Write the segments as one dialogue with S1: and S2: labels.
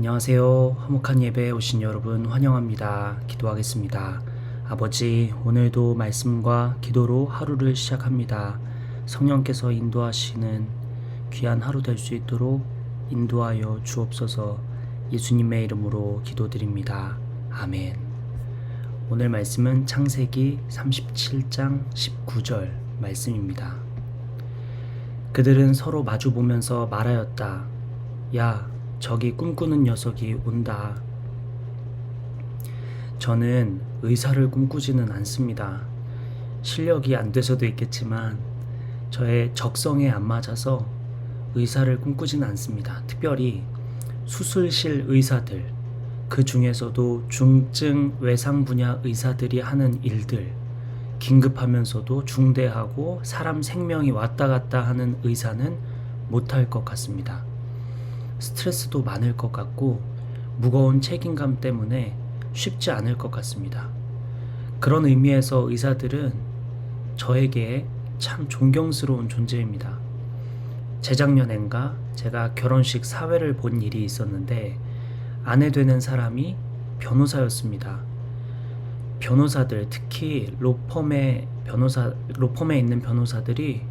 S1: 안녕하세요. 화목한 예배에 오신 여러분 환영합니다. 기도하겠습니다. 아버지, 오늘도 말씀과 기도로 하루를 시작합니다. 성령께서 인도하시는 귀한 하루 될 수 있도록 인도하여 주옵소서 예수님의 이름으로 기도드립니다. 아멘. 오늘 말씀은 창세기 37장 19절 말씀입니다. 그들은 서로 마주 보면서 말하였다. 야, 저기 꿈꾸는 녀석이 온다. 저는 의사를 꿈꾸지는 않습니다. 실력이 안 돼서도 있겠지만 저의 적성에 안 맞아서 의사를 꿈꾸지는 않습니다. 특별히 수술실 의사들, 그 중에서도 중증 외상 분야 의사들이 하는 일들, 긴급하면서도 중대하고 사람 생명이 왔다 갔다 하는 의사는 못할 것 같습니다. 스트레스도 많을 것 같고 무거운 책임감 때문에 쉽지 않을 것 같습니다. 그런 의미에서 의사들은 저에게 참 존경스러운 존재입니다. 재작년엔가 제가 결혼식 사회를 본 일이 있었는데 아내 되는 사람이 변호사였습니다. 변호사들 특히 로펌의 변호사 로펌에 있는 변호사들이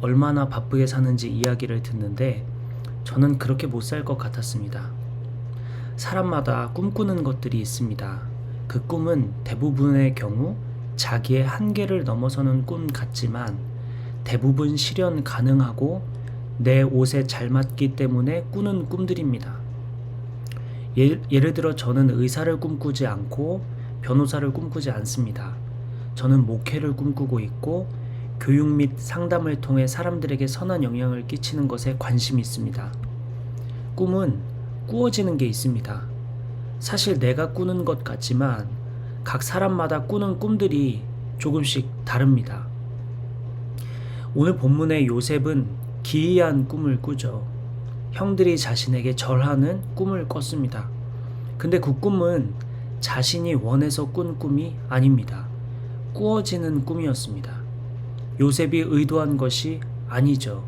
S1: 얼마나 바쁘게 사는지 이야기를 듣는데 저는 그렇게 못 살 것 같았습니다. 사람마다 꿈꾸는 것들이 있습니다. 그 꿈은 대부분의 경우 자기의 한계를 넘어서는 꿈 같지만 대부분 실현 가능하고 내 옷에 잘 맞기 때문에 꾸는 꿈들입니다. 예, 예를 들어 저는 의사를 꿈꾸지 않고 변호사를 꿈꾸지 않습니다. 저는 목회를 꿈꾸고 있고 교육 및 상담을 통해 사람들에게 선한 영향을 끼치는 것에 관심이 있습니다. 꿈은 꾸어지는 게 있습니다. 사실 내가 꾸는 것 같지만 각 사람마다 꾸는 꿈들이 조금씩 다릅니다. 오늘 본문의 요셉은 기이한 꿈을 꾸죠. 형들이 자신에게 절하는 꿈을 꿨습니다. 근데 그 꿈은 자신이 원해서 꾼 꿈이 아닙니다. 꾸어지는 꿈이었습니다. 요셉이 의도한 것이 아니죠.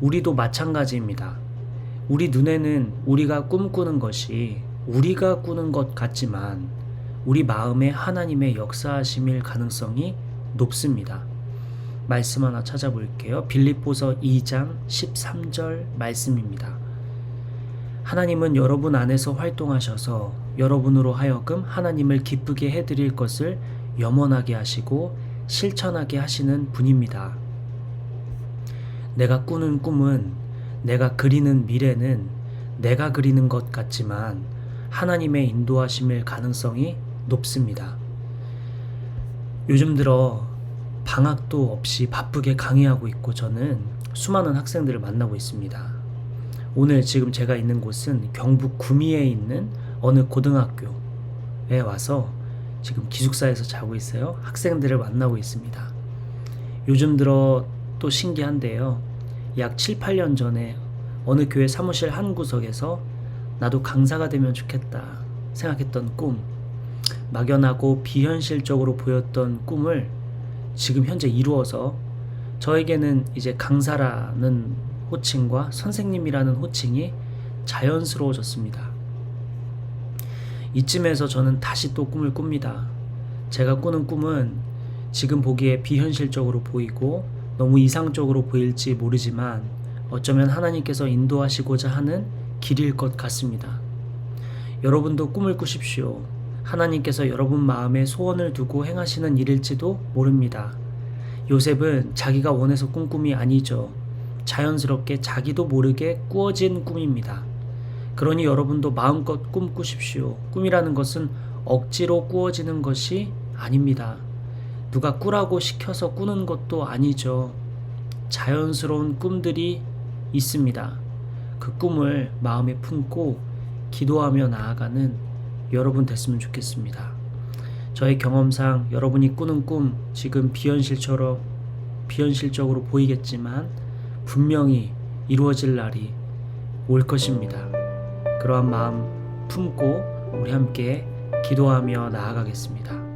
S1: 우리도 마찬가지입니다. 우리 눈에는 우리가 꿈꾸는 것이 우리가 꾸는 것 같지만 우리 마음에 하나님의 역사하심일 가능성이 높습니다. 말씀 하나 찾아볼게요. 빌립보서 2장 13절 말씀입니다. 하나님은 여러분 안에서 활동하셔서 여러분으로 하여금 하나님을 기쁘게 해드릴 것을 염원하게 하시고 실천하게 하시는 분입니다. 내가 꾸는 꿈은 내가 그리는 미래는 내가 그리는 것 같지만 하나님의 인도하심일 가능성이 높습니다. 요즘 들어 방학도 없이 바쁘게 강의하고 있고 저는 수많은 학생들을 만나고 있습니다. 오늘 지금 제가 있는 곳은 경북 구미에 있는 어느 고등학교에 와서 지금 기숙사에서 자고 있어요. 학생들을 만나고 있습니다. 요즘 들어 또 신기한데요. 약 7, 8년 전에 어느 교회 사무실 한 구석에서 나도 강사가 되면 좋겠다 생각했던 꿈, 막연하고 비현실적으로 보였던 꿈을 지금 현재 이루어서 저에게는 이제 강사라는 호칭과 선생님이라는 호칭이 자연스러워졌습니다. 이쯤에서 저는 다시 또 꿈을 꿉니다. 제가 꾸는 꿈은 지금 보기에 비현실적으로 보이고 너무 이상적으로 보일지 모르지만 어쩌면 하나님께서 인도하시고자 하는 길일 것 같습니다. 여러분도 꿈을 꾸십시오. 하나님께서 여러분 마음에 소원을 두고 행하시는 일일지도 모릅니다. 요셉은 자기가 원해서 꾼 꿈이 아니죠. 자연스럽게 자기도 모르게 꾸어진 꿈입니다. 그러니 여러분도 마음껏 꿈 꾸십시오. 꿈이라는 것은 억지로 꾸어지는 것이 아닙니다. 누가 꾸라고 시켜서 꾸는 것도 아니죠. 자연스러운 꿈들이 있습니다. 그 꿈을 마음에 품고 기도하며 나아가는 여러분 됐으면 좋겠습니다. 저의 경험상 여러분이 꾸는 꿈 지금 비현실처럼 비현실적으로 보이겠지만 분명히 이루어질 날이 올 것입니다. 그러한 마음 품고 우리 함께 기도하며 나아가겠습니다.